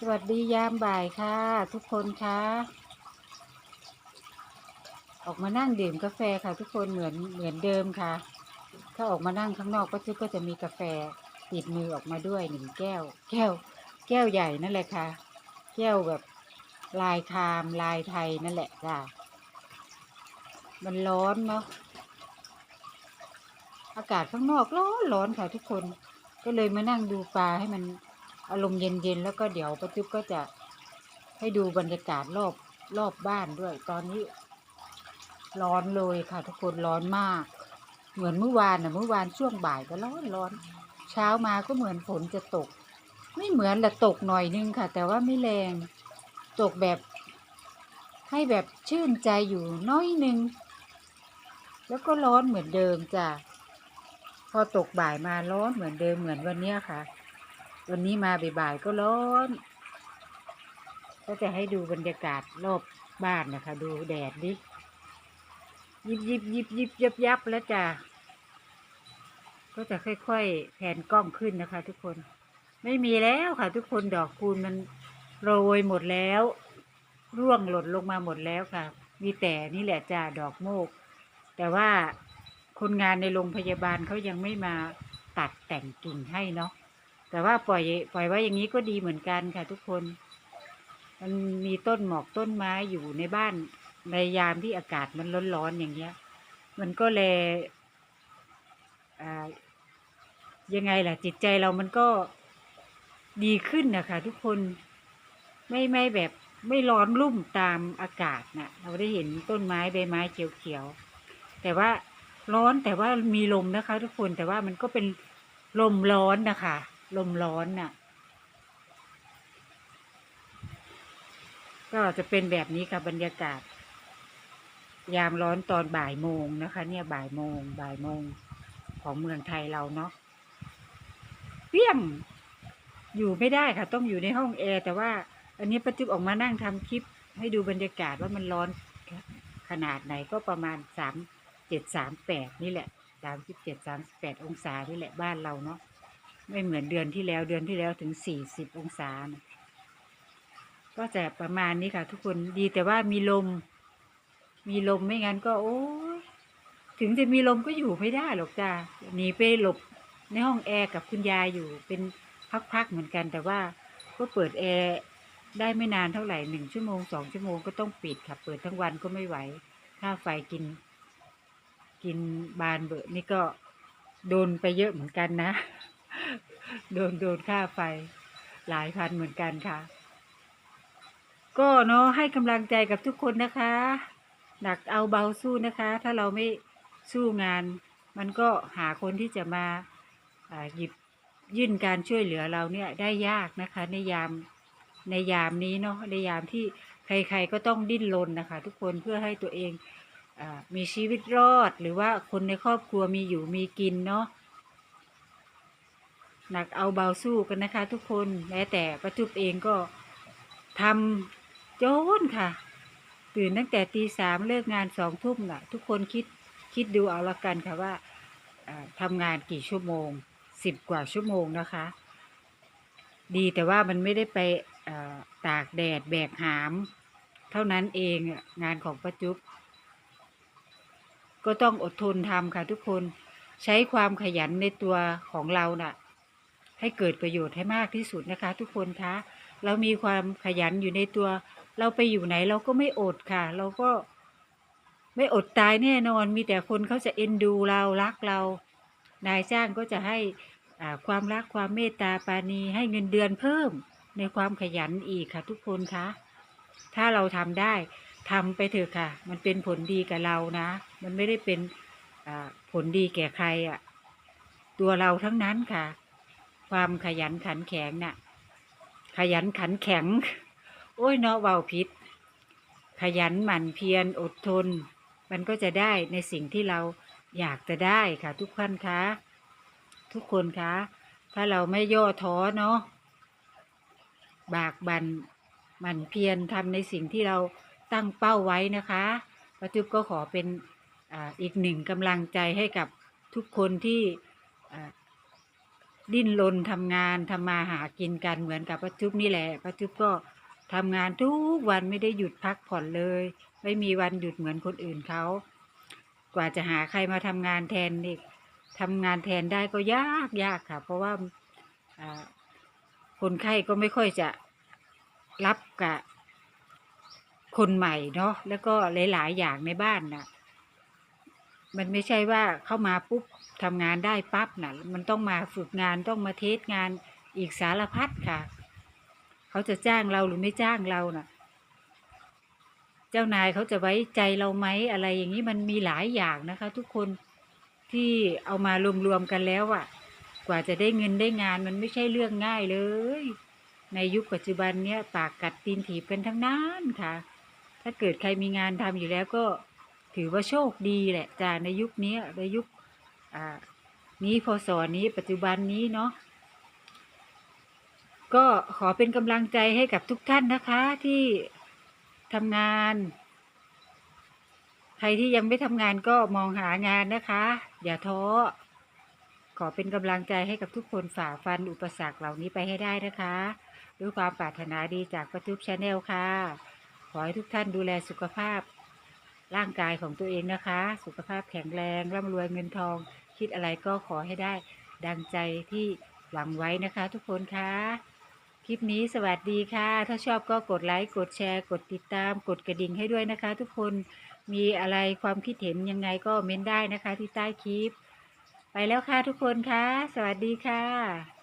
สวัสดียามบ่ายค่ะ ทุกคนคะออกมานั่งดื่มกาแฟค่ะ ทุกคนเหมือนเหมือนเดิมค่ะ ถ้าออกมานั่งข้างนอกก็จะก็จะมีกาแฟติดมือออกมาด้วยหนึ่งแก้ว แก้ว แก้วใหญ่นั่นแหละค่ะ แก้วแบบลายคามลายไทยนั่นแหละจ้ะมันร้อนเนาะอากาศข้างนอกร้อนร้อนค่ะทุกคน ก็เลยมานั่งดูปลาให้มัน อารมณ์เย็นๆแล้วก็เดี๋ยวป้าจุ๊บก็จะให้ดูบรรยากาศรอบรอบบ้านด้วย ตอนนี้ ร้อนเลยค่ะ ทุกคนร้อนมาก เหมือนเมื่อวานนะเมื่อวานช่วงบ่ายก็ร้อนร้อน เช้ามาก็เหมือนฝนจะตก ไม่เหมือนแหละตกหน่อยนึงค่ะ แต่ว่าไม่แรงตกแบบ ให้แบบชื่นใจอยู่น้อยนึง แล้วก็ร้อนเหมือนเดิมจ้ะพอตกบ่ายมาร้อนเหมือนเดิมเหมือนวันนี้ค่ะ วันนี้มาบ่ายๆก็ร้อน ก็จะให้ดูบรรยากาศรอบบ้านนะคะ ดูแดดดิ ยิบยิบยิบยิบยับยับแล้วจ้ะ ก็จะค่อยๆแผนกล้องขึ้นนะคะ ทุกคน ไม่มีแล้วค่ะ ทุกคนดอกคูณมันโรยหมดแล้ว ร่วงหล่นลงมาหมดแล้วค่ะ มีแต่นี่แหละจ้าดอกโมก แต่ว่าคนงานในโรงพยาบาลเขายังไม่มาตัดแต่งกิ่งให้เนาะ แต่ว่าปล่อยปล่อยไว้อย่างนี้ก็ดีเหมือนกันค่ะ ทุกคน มันมีต้นหมอกต้นไม้อยู่ในบ้านในยามที่อากาศมันร้อนๆอย่างเงี้ย มันก็เลยยังไงล่ะ จิตใจเรามันก็ดีขึ้นนะคะ ทุกคนไม่ไม่แบบไม่ร้อนรุ่มตามอากาศนะเราได้เห็นต้นไม้ใบไม้เขียวๆแต่ว่าร้อนแต่ว่ามีลมนะคะ ทุกคนแต่ว่ามันก็เป็นลมร้อนนะคะ ลมร้อนน่ะ ก็จะเป็นแบบนี้ค่ะบรรยากาศ ยามร้อนตอนบ่ายโมงนะคะ เนี่ยบ่ายโมงบ่ายโมงของเมืองไทยเราเนาะเปี้ยงอยู่ไม่ได้ค่ะ ต้องอยู่ในห้องแอร์แต่ว่า อันนี้ป้าจุ๊บออกมานั่งทำคลิป ให้ดูบรรยากาศว่ามันร้อนขนาดไหนก็ประมาณสามเจ็ดสามแปดนี่แหละสามสิบเจ็ดสามแปดองศานี่แหละบ้านเราเนาะ ไม่เหมือนเดือนที่แล้วเดือนที่แล้วถึงสี่สิบองศานะก็จะประมาณนี้ค่ะ ทุกคนดีแต่ว่ามีลม มีลมไม่งั้นก็ โอ้ยถึงจะมีลมก็อยู่ไม่ได้หรอกจ้าหนีไปหลบในห้องแอร์กับคุณยายอยู่เป็นพักๆเหมือนกัน แต่ว่าก็เปิดแอร์ได้ไม่นานเท่าไหร่หนึ่งชั่วโมงสองชั่วโมงก็ต้องปิดค่ะ เปิดทั้งวันก็ไม่ไหวค่าไฟกิน กินบานเบอะนี่ก็โดนไปเยอะเหมือนกันนะ โดนโดนค่าไฟ หลายพันเหมือนกันค่ะ ก็เนาะให้กำลังใจกับทุกคนนะคะ หนักเอาเบาสู้นะคะ ถ้าเราไม่สู้งาน มันก็หาคนที่จะมาหยิบยื่นการช่วยเหลือเราเนี่ยได้ยากนะคะ ในยามในยามนี้เนาะในยามที่ใครๆก็ต้องดิ้นรนนะคะ ทุกคนเพื่อให้ตัวเองอมีชีวิตรอด หรือว่าคนในครอบครัวมีอยู่มีกินเนาะ หนักเอาเบาสู้กันนะคะ ทุกคนแม้แต่ประจุบเองก็ทำโจนค่ะ ตื่นตั้งแต่ตีสามเลิกงานสองทุ่มน่ะ ทุกคนคิดคิดดูเอาละกันค่ะว่าทำงานกี่ชั่วโมงสิบกว่าชั่วโมงนะคะ ดีแต่ว่ามันไม่ได้ไปาตากแดดแบกหาม เท่านั้นเองงานของประจุบก็ต้องอดทนทำค่ะทุกคนใช้ความขยันในตัวของเราน่ะ ให้เกิดประโยชน์ให้มากที่สุดนะคะ ทุกคนคะ เรามีความขยันอยู่ในตัว เราไปอยู่ไหนเราก็ไม่อดค่ะ เราก็ไม่อดตายแน่นอน มีแต่คนเขาจะเอ็นดูเรารักเรา นายจ้างก็จะให้ความรักความเมตตาปาณีให้เงินเดือนเพิ่มในความขยันอีกค่ะ ทุกคนคะ ถ้าเราทำได้ทำไปเถอะค่ะ มันเป็นผลดีกับเรานะ มันไม่ได้เป็นผลดีแก่ใครอะ่ะ ตัวเราทั้งนั้นค่ะ ความขยันขันแข็งน่ะ ขยันขันแข็ง โอ้ยเนาะเบาพิษ ขยันหมั่นเพียรอดทน มันก็จะได้ในสิ่งที่เราอยากจะได้ค่ะ ทุกท่านคะทุกคนคะถ้าเราไม่ย่อท้อเนาะบากบันหมั่นเพียรทำในสิ่งที่เราตั้งเป้าไว้นะคะป้าจุ๊บก็ขอเป็นออีกหนึ่งกำลังใจให้กับทุกคนที่ ดิ้นรนทำงานทำมาหากินกันเหมือนกับป้าจุ๊บนี่แหละป้าจุ๊บก็ทำงานทุกวันไม่ได้หยุดพักผ่อนเลย ไม่มีวันหยุดเหมือนคนอื่นเขากว่าจะหาใครมาทำงานแทนนี่ทำงานแทนได้ก็ยากยากค่ะ เพราะว่าอ่าคนไข้ก็ไม่ค่อยจะรับกับคนใหม่เนาะแล้วก็หลาย ๆ อย่างในบ้านน่ะ มันไม่ใช่ว่าเข้ามาปุ๊บ ทำงานได้ปั๊บน่ะ มันต้องมาฝึกงานต้องมาเทสงานอีกสารพัดค่ะ เขาจะจ้างเราหรือไม่จ้างเราน่ะ เจ้านายเขาจะไว้ใจเราไหมอะไรอย่างนี้มันมีหลายอย่างนะคะ ทุกคนที่เอามารวมๆกันแล้วอะกว่าจะได้เงินได้งานมันไม่ใช่เรื่องง่ายเลย ในยุคปัจจุบันเนี้ยปากกัดตีนถีบกันทั้งนั้นค่ะ ถ้าเกิดใครมีงานทำอยู่แล้วก็ถือว่าโชคดีแหละจ้าในยุคนี้ในยุค อ่า นี้พศนี้ปัจจุบันนี้เนาะก็ขอเป็นกำลังใจให้กับทุกท่านนะคะที่ทำงาน ใครที่ยังไม่ทำงานก็มองหางานนะคะ อย่าท้อขอเป็นกำลังใจให้กับทุกคนฝ่าฟันอุปสรรคเหล่านี้ไปให้ได้นะคะ ด้วยความปรารถนาดีจากประทุบชาแนลค่ะ ขอให้ทุกท่านดูแลสุขภาพร่างกายของตัวเองนะคะ สุขภาพแข็งแรงร่ำรวยเงินทอง คิดอะไรก็ขอให้ได้ดังใจที่หวังไว้นะคะ ทุกคนคะ คลิปนี้สวัสดีค่ะ ถ้าชอบก็กดไลค์กดแชร์ กดติดตาม กดกระดิ่งให้ด้วยนะคะ ทุกคนมีอะไรความคิดเห็นยังไงก็เม้นได้นะคะ ที่ใต้คลิป ไปแล้วค่ะทุกคนคะสวัสดีค่ะ